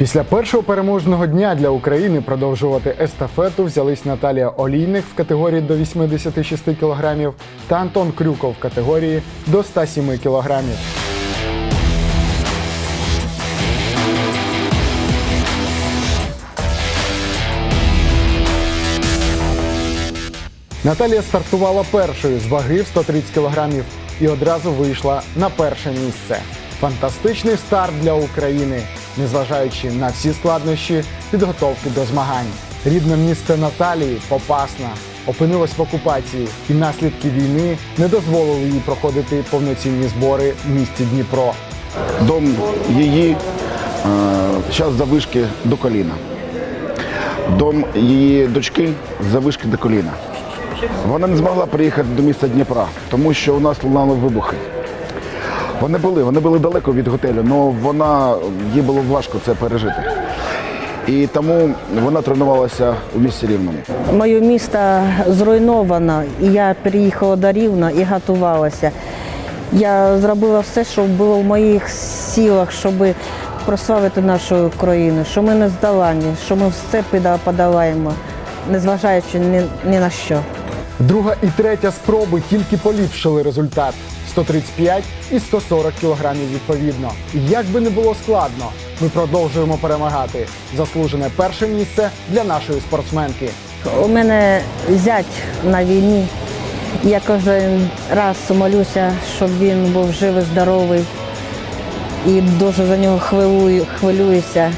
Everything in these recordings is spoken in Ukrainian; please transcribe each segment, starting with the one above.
Після першого переможного дня для України продовжувати естафету взялись Наталія Олійник в категорії до 86 кг та Антон Крюков в категорії до 107 кг. Наталія стартувала першою з ваги в 130 кг і одразу вийшла на перше місце. Фантастичний старт для України, незважаючи на всі складнощі підготовки до змагань. Рідне місце Наталії Попасна опинилось в окупації, і наслідки війни не дозволили їй проходити повноцінні збори в місті Дніпро. Дом її зараз завишки до коліна. Дом її дочки завишки до коліна. Вона не змогла приїхати до міста Дніпра, тому що у нас лунали вибухи. Вони були, вони були далеко від готелю, але вона їй було важко це пережити. І тому вона тренувалася у місті Рівному. Моє місто зруйновано, і я переїхала до Рівна і готувалася. Я зробила все, що було в моїх силах, щоб прославити нашу країну, що ми не здолані, що ми все подолаємо, незважаючи ні, ні на що. Друга і третя спроби тільки поліпшили результат 135 і 140 кілограмів відповідно. Як би не було складно, ми продовжуємо перемагати. Заслужене перше місце для нашої спортсменки. У мене зять на війні. Я кожен раз молюся, щоб він був живий, здоровий. І дуже за нього хвилюю, хвилююся.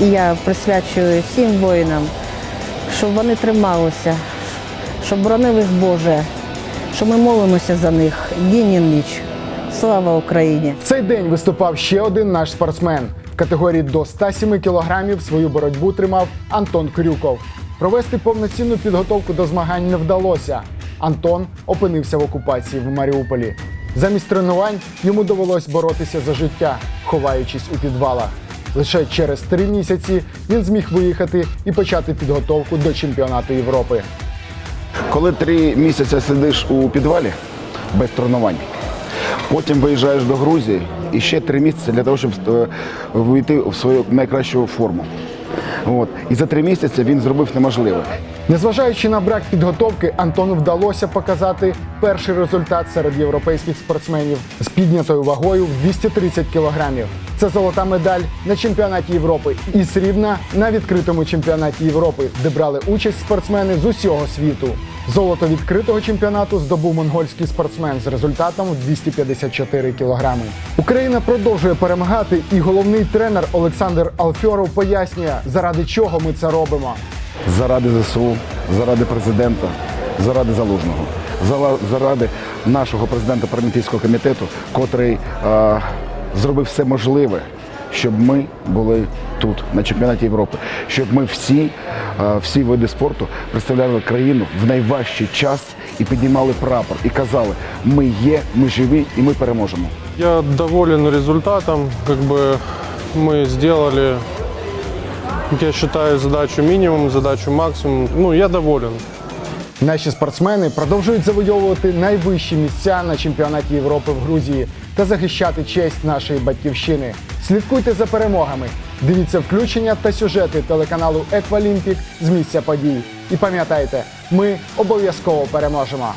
І я присвячую всім воїнам, щоб вони трималися, щоб боронив їх Боже, що ми молимося за них день і ніч. Слава Україні! В цей день виступав ще один наш спортсмен. В категорії до 107 кілограмів свою боротьбу тримав Антон Крюков. Провести повноцінну підготовку до змагань не вдалося. Антон опинився в окупації в Маріуполі. Замість тренувань йому довелось боротися за життя, ховаючись у підвалах. Лише через три місяці він зміг виїхати і почати підготовку до чемпіонату Європи. Коли три місяці сидиш у підвалі без тренувань, потім виїжджаєш до Грузії і ще три місяці для того, щоб е, вийти в свою найкращу форму. От. І за три місяці він зробив неможливе. Незважаючи на брак підготовки, Антону вдалося показати перший результат серед європейських спортсменів з піднятою вагою в 230 кілограмів. Це золота медаль на чемпіонаті Європи і срібна на відкритому чемпіонаті Європи, де брали участь спортсмени з усього світу. Золото відкритого чемпіонату здобув монгольський спортсмен з результатом в 254 кілограми. Україна продовжує перемагати, і головний тренер Олександр Алфьоров пояснює, заради чого ми це робимо. Заради ЗСУ, заради президента, заради залужного, заради нашого президента паралімпійського комітету, котрий е, зробив все можливе, щоб ми були тут, на чемпіонаті Європи, щоб ми всі, е, всі види спорту представляли країну в найважчий час і піднімали прапор, і казали, ми є, ми живі і ми переможемо. Я доволен результатом. Бы мы сделали, я считаю, задачу минимум, задачу максимум. Ну, я доволен. Наші спортсмени продовжують завойовувати найвищі місця на чемпіонаті Європи в Грузії та захищати честь нашої батьківщини. Слідкуйте за перемогами, дивіться включення та сюжети телеканалу Еквалімпік з місця подій. І пам'ятайте, ми обов'язково переможемо.